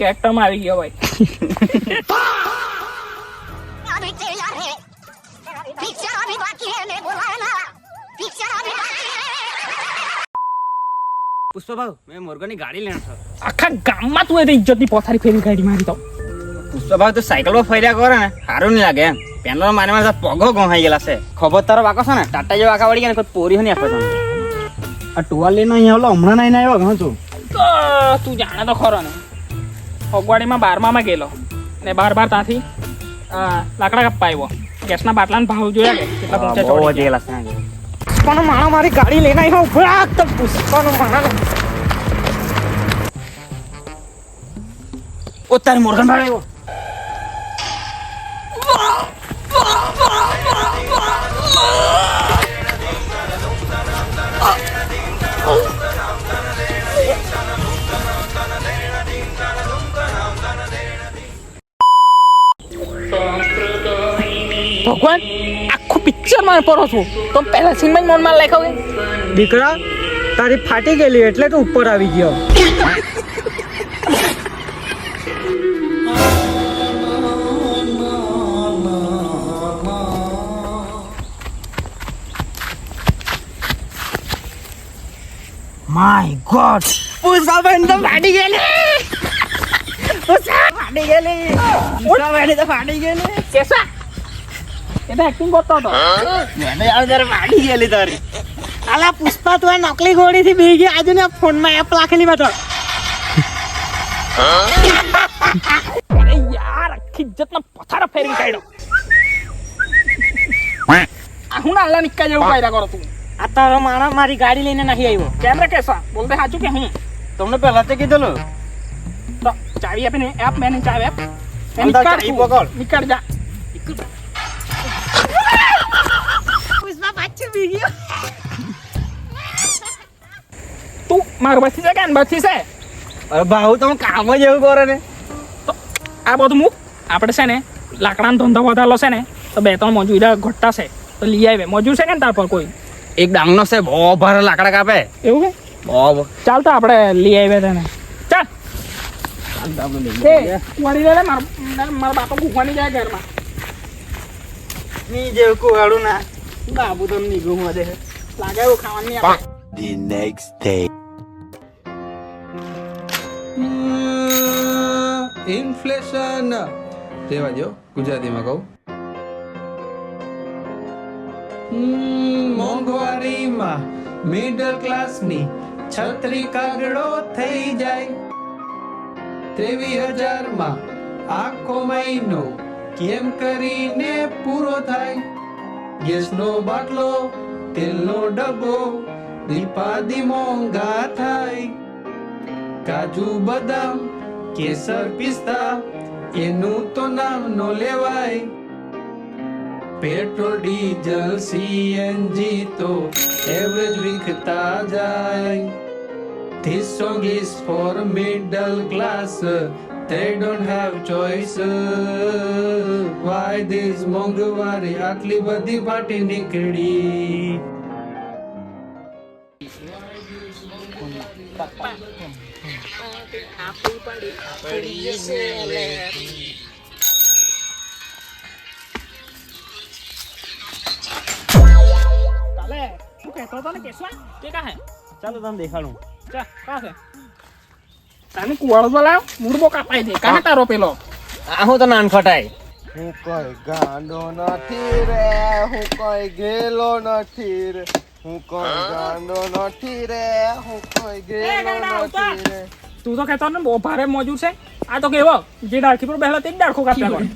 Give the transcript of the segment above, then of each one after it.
કેરેક્ટરમાં આવી ગયો ભાઈ પુષ્પભાઉ મેં મોરગોની ગાડી લેણ છો. આખા ગામમાં તું એની ઇજ્જતની પોથારી ફેરી ગાડી મારી તો. પુષ્પભાઉ તું સાયકલમાં ફર્યા કરો ને સારું નહીં લાગે એમ. પેનલો મારે મારે પગો ગોહાઈ ગયેલા છે. ખબર તારો વાકો છે ને ટાટા જેવા આખા વળી ગયા ને કોઈ પોરી નહીં આપે આ ટુવાલ લઈને અહીંયા હમણાં નહીં આવ્યો ઘણું તું જાણે તો ખરો ને. ફગવાડીમાં બારમામાં ગયેલો. ને બાર બાર ત્યાંથી આ, લાકડા કપ્પા આવ્યો. ગેસના બાટલાના ભાવ જોયા કે કેટલા બહુ ચોડી પુષ્પાનો માણો મારી ગાડી લઈને આવ્યો ઊભા તો પુષ્પાનો માણો ઓ તારી મોરગન ભાઈ ભગવાન આખું પિક્ચરમાં પડો છું. તો પહેલા સીનમાં મોનમાં લખાવ દીકરા તારી ફાટી ગયેલી એટલે તો ઉપર આવી ગયો. માય ગોડ પુષ્પાબેન તો ફાટી ગયેલી. પુષ્પા ફાટી ગયેલી. પુષ્પાબેન તો ફાટી ગયેલી. કેસા? એ તો એક્ટિંગ કરતો હતો મેં યાર તારે ફાટી ગયેલી તારી. અલા પુષ્પા તું આ નકલી ગોળી થી બેહી ગઈ આજુ ને ફોનમાં એપ રાખેલી બેઠો અરે યાર આખી ઇજ્જતના પથારા ફેરવી કાઢ્યો. આ હું નાલા નિક્કા જેવું કાયરા કરો તું? આ તારો માણસ મારી ગાડી લઈને નહીં આવ્યો. કેમ રે કેસા બોલતે સાચું કે હું? તમને પહેલા તે કીધેલું. તો ચાવી આપીને એપ મેનેજ આવે એપ. નીકાળ જા. પુષ્પા પાછું બી ગયો તું મારું બથી છે કે એન બથી છે અરે ભાવ તમે કામ જ એવું કરે ને આ બધું મૂક આપણે છે ને લાકડાનો ધંધો વધારેલો છે ને તો બે ત્રણ મજૂરા ઘટતા છે તો લઈ આવે મજૂર છે ને તાર પર કોઈ એક ડાંગનો છે બહુ ભારે લાકડા કાપે એવું કે બહુ ચાલ તો આપણે લઈ આવ્યા તેને ચાલ વાળી લે લે, માર માર- મારા બાપા ભૂખવાની જાય ઘરમાં ની જેવું કુવાડું ના બાબુ તો નીકળું મળે લાગે એવું ખાવાની The next day. ઇન્ફ્લેશન રેવા જો ગુજરાતીમાં કહું. હમ, મોંઘવારીમાં મિડલ ક્લાસની છત્રી કાગડો થઈ જાય. ત્રેવીસ હજારમાં આખો મહિનો કેમ કરીને પૂરો થાય? ગેસનો બાટલો, તેલનો ડબ્બો, દીપાદી મોંઘા થાય. કાજુ, બદામ, કેસર, પિસ્તા, એનું તો નામ નો લેવાય. પેટ્રોલ, ડીઝલ, સીએનજી તો એવરેજ વિકતા જાય. This song is for middle class. They don't have choice. Why this મોંઘવારી આટલી બધી પાટી નીકળી? કાલે શું કહેતો હતો ને કેશવા? તે કાં હે ચાલો તમે દેખાડું. ચા કાં છે તાને કુવાળો તો લાવ મૂળબો કાપાઈ દે. કાં તારો પેલો? આ હું તો નાન ખટાય હું કોઈ ગાંડો નથી રે હું કોઈ ગેલો નથી રે. હું કોઈ ગાંડો નથી રે હું કોઈ ગેલો નથી રે. તું તો કહેતો ને બહુ ભારે મોજું છે. આ તો કેવો? જે ડાળખી પર બેહલો તે જ ડાળખો કાપ્યા કરે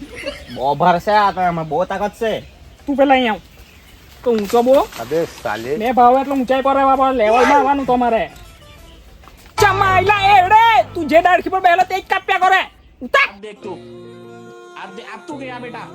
બહુ ભાર છે આ તો એમાં બહુ તાકાત છે. તું પેલા અહીંયા આવ. તો ઊંચો બોલો. અબે સાલે મેં ભાવ એટલે ઊંચાઈ પર રહેવા પર લેવલમાં આવવાનું તમારે. ચમાઈલા એડે તું જે ડાળખી પર બેહલો તે જ કાપ્યા કરે ઉતાર દેખ તું આ દે આપ તું ગયા બેટા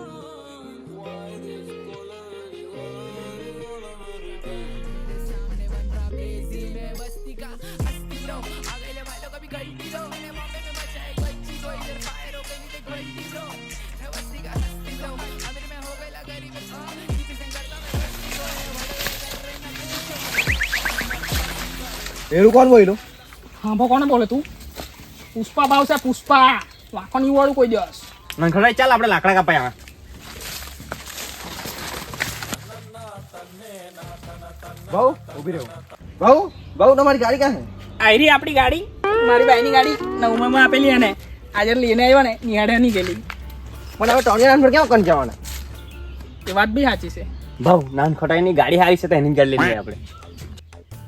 એનું કોણ બોલ્યું હા ભો કોને બોલે તું? પુષ્પા ભાવ છે પુષ્પા. વાંકો નહીં વાળું કોઈ દિવસ નંખડાઈ ચાલ આપણે લાકડા કાપાય આવે. બહુ? ઊભી રહ્યો બહુ? બહુ તમારી ગાડી ક્યાં છે? આયરી આપણી ગાડી. મારી બાઈની ગાડી નવમામાં આપેલી અને આજે લઈને આવ્યો ને નિહાળ્યા નહીં ગયેલી. પણ હવે ટોણી નાન પર ક્યાં કન જવાના? એ વાત બી સાચી છે. ભાવ નાન ખટાઈની ગાડી હારી છે તો એની ગાડી લઈ લઈએ આપણે.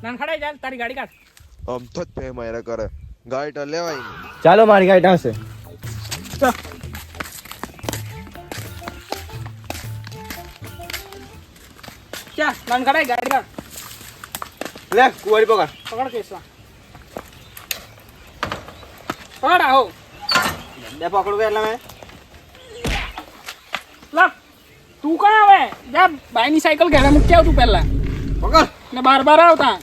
નાનખડાઈ ચાલ તારી ગાડી કાઢ. આમ તો જ પે મારે કરે. ગાડી તો લેવાય ચાલો મારી ગાડી આવશે ચાલ. ચાલ નાનખડાઈ ગાડી કાઢ લે કુવારી પકડ. પકડ કેસવા પકડ આવો. બે પકડું એટલે મેં? લપ તું કઈ આવે? જા બાઈની સાયકલ ઘરે મૂકી આવતું પહેલા. પકડ. ને બાર બાર આવતા.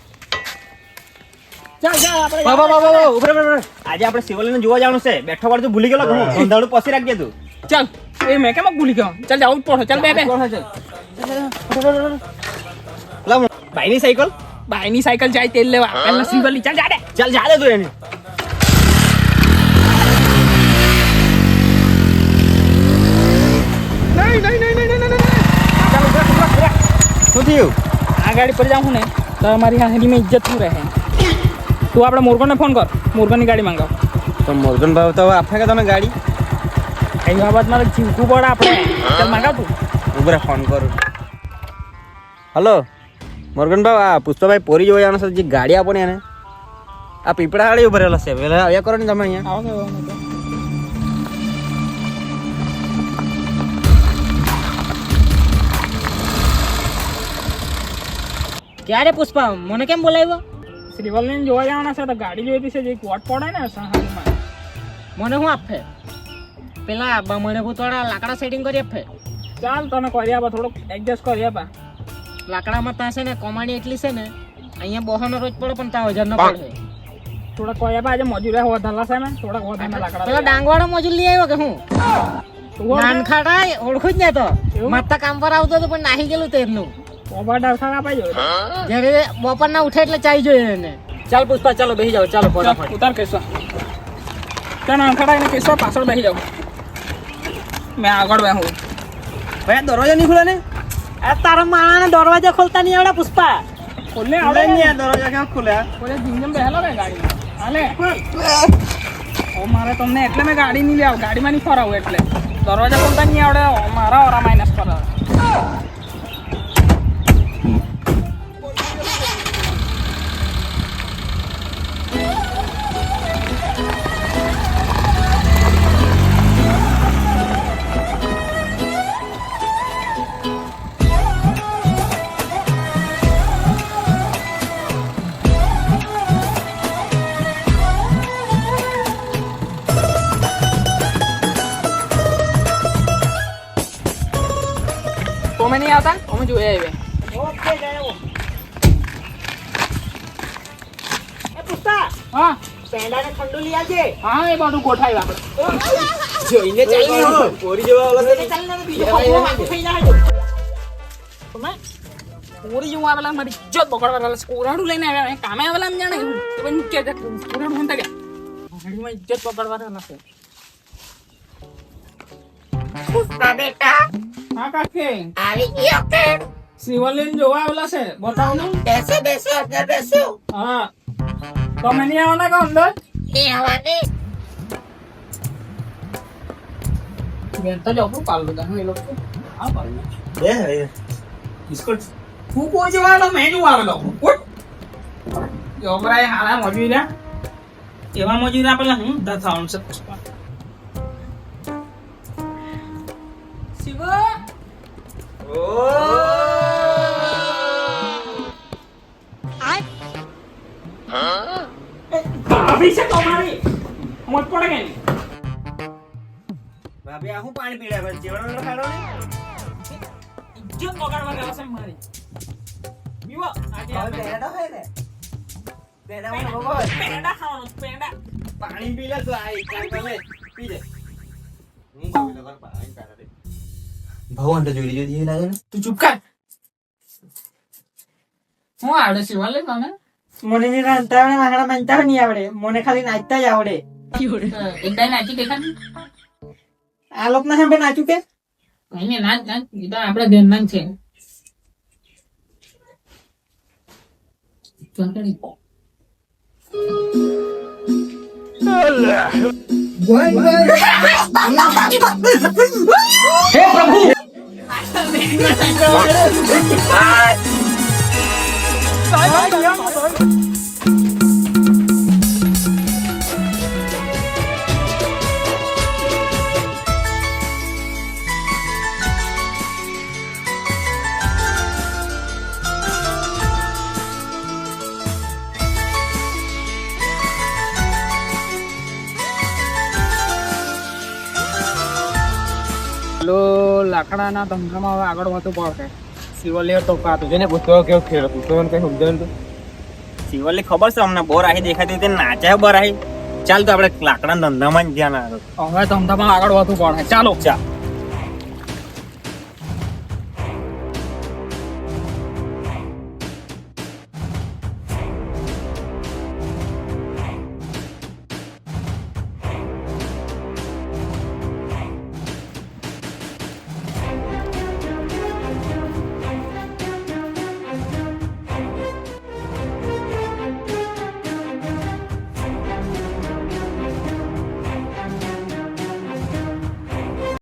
આજે આપણે શિવલીને જોવા જવાનું છે. બેઠો વાર તો ભૂલી ગયેલો ઘણું ધંધાડું પછી રાખજે તું. ચાલ એ મેં કેમ ભૂલી ગયો? ચાલ જાવું જ પડે ચાલ બે બે. લાવ ભાઈની સાયકલ? બાઈની સાયકલ જાય તેલ લેવા. પહેલા સિંગલ ચાલ જા દે ચાલ જા દે તું એને. શું થયું? આ ગાડી પર જાઉં ને. તો મારી હાથની ઇજ્જત શું રહે? તું આપણે મોરગોને ફોન કર. મોરગોની ગાડી માંગાવ. તો મોરગન ભાવ તો આપે કે તને ગાડી? એની બાબત મારે જીવવું પડે આપણે. ચાલ માંગાવ તું. ઉભરે ફોન કરું. હલો મોરગન ભાવ આ પુષ્પાભાઈ પોરી જોવા છે જે ગાડી આપો ને એને. આ પીપળા હાડી ઉભરેલો છે. પેલા આવ્યા કરો ને તમે અહીંયા. આવો ક્યારે પુષ્પા? મને કેમ બોલાવ્યો? શ્રીવલ્લીને જોવા જવાના છે તો ગાડી જોઈતી છે જે કોટ પડે ને સહારીમાં. મને શું આપે? પેલા બમણે ભૂતવાળા લાકડા સેટિંગ કરી આપે. ચાલ તને કરી આપા થોડુંક એડજસ્ટ કરી આપા. લાકડામાં ત્યાં છે ને કમાણી એટલી છે ને અહીંયા બહોનો રોજ પડે પણ ત્યાં હજાર ન પડે. થોડાક કોઈ આપા આજે મજૂર વધારલા છે ને થોડાક વધારે લાકડા પેલા ડાંગવાળો મજૂર લઈ આવ્યો કે હું? નાનખાડા ઓળખું? જ ને તો? માતા કામ પર આવતો હતો પણ નાહી ગયેલું તેરનું. ડરખા કાપાઈ જાય જ્યારે બપોરના ઉઠે એટલે ચાઈ જોઈએ એને. ચાલ પુષ્પા ચાલો બેસી જાઓ ચાલો ફટાફટ. ઉતાર કેસો ત્યાં નાનખડા એને કેસવા પાછળ બેસી જાઓ. મેં આગળ બેહું. ભાઈ દરવાજો નહીં ખુલે ને? આ તારા માણાને દરવાજા ખોલતા નહીં આવડે પુષ્પા? ખોલને આવડે નહીં. ને દરવાજા કેમ ખુલ્યા કોઈ જીંજમ બેહેલો કે ગાડી હાલે. ઓ મારે તમને એટલે મેં ગાડી નહીં લેવ ગાડીમાં નહીં ફરાવું એટલે. દરવાજા ખોલતા નહીં આવડે મારા ઓરા માઇનસ પર. તો મેં નહીં આવતા? અમે જોઈ આવે હા? પેંડાને ઠંડુ લઈ આવજે. હા એ બધું ગોઠાવ્યું આપણે. જોઈને ચાલી પોરી જેવા ઓલા એટલે ચાલ ને બીજું ખોખો વાગું થઈ જાય તમે પૂરી જેવું આવેલા મારી ઇજ્જત બગાડવા કોરાડું લઈને આવ્યા કામે આવેલા એમ જાણે. તો કે કોરાડું ઇજ્જત રહેલા બેટા હા કાકે આવી ગયો કે શિવલિંગ જોવા આવેલા છે બતાવો ને. બેસો બેસો અંદર બેસો. હા. તમે નહીં આવવાના કે અંદર? એ હવાની બેન તો જવું પાલ બધા એ લોકો. હા પાલ બે બિસ્કુટ. હું કોઈ જોવા આવેલો મેં જોવા આવેલો. કોટ જોબરાએ હારા મજૂરી એવા મજૂરી આપેલા હું? દસ થાઉન ભાભી છે તમારી મોજ પડે કે નહીં? ભાભી આ હું પાણી પીડ્યા જીવણ નો ખાડો ને? ઇજ્જત બગાડવા ગયો છે મારી. પીવો આજે આ પેડા હોય ને? પેડા પેંડા પેડા ખાવાનું પેંડા. પાણી પી લે તો આ એક તમે પી લે. હું ભાભી તો પાણી પેડા દે ભાવ જોઈ લીધો એ લાગે ને. તું ચૂપ કર. હું આડે સિવાલે તને મને ની રાંધતા આવડે વાહણા માનતા નહીં આવડે મને ખાલી નાચતા જ આવડે એકદમ નાચી દેખાડ આ લોક ના બે નાચું કે કઈ નાચ નાચ એ તો આપણા છે કરી. પેલો લાકડાના ધંધામાં હવે આગળ વધવું પડશે. શિવલ્લી તો કાતું ને પૂછતો કેવો ખેલ હતું. તો મને કઈ સમજાયું તો શિવલ્લી ખબર છે અમને? બોર આહી દેખાતી હતી નાચે બોર આહી. ચાલ તો આપણે લાકડાના ધંધામાં જ ધ્યાન આવે હવે ધંધામાં આગળ વધવું પડશે. ચાલો. ચાલ.